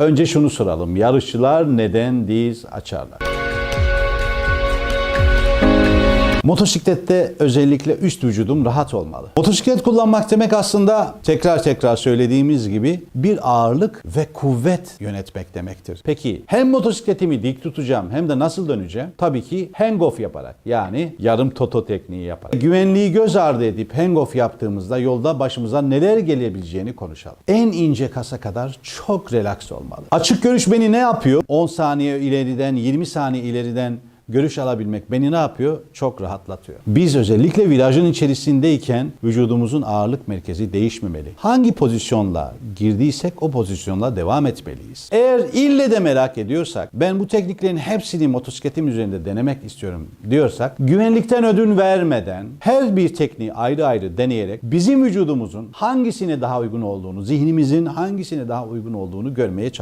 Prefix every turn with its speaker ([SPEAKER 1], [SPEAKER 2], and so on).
[SPEAKER 1] Önce şunu soralım. Yarışçılar neden diz açarlar? Motosiklette özellikle üst vücudum rahat olmalı. Motosiklet kullanmak demek aslında tekrar tekrar söylediğimiz gibi bir ağırlık ve kuvvet yönetmek demektir. Peki hem motosikletimi dik tutacağım hem de nasıl döneceğim? Tabii ki hang-off yaparak yani yarım toto tekniği yaparak. Güvenliği göz ardı edip hang-off yaptığımızda yolda başımıza neler gelebileceğini konuşalım. En ince kasa kadar çok relax olmalı. Açık görüş beni ne yapıyor? 10 saniye ileriden 20 saniye ileriden görüş alabilmek beni ne yapıyor? Çok rahatlatıyor. Biz özellikle virajın içerisindeyken vücudumuzun ağırlık merkezi değişmemeli. Hangi pozisyonla girdiysek o pozisyonla devam etmeliyiz. Eğer ille de merak ediyorsak, ben bu tekniklerin hepsini motosikletim üzerinde denemek istiyorum diyorsak, güvenlikten ödün vermeden her bir tekniği ayrı ayrı deneyerek bizim vücudumuzun hangisine daha uygun olduğunu, zihnimizin hangisine daha uygun olduğunu görmeye çalışıyoruz.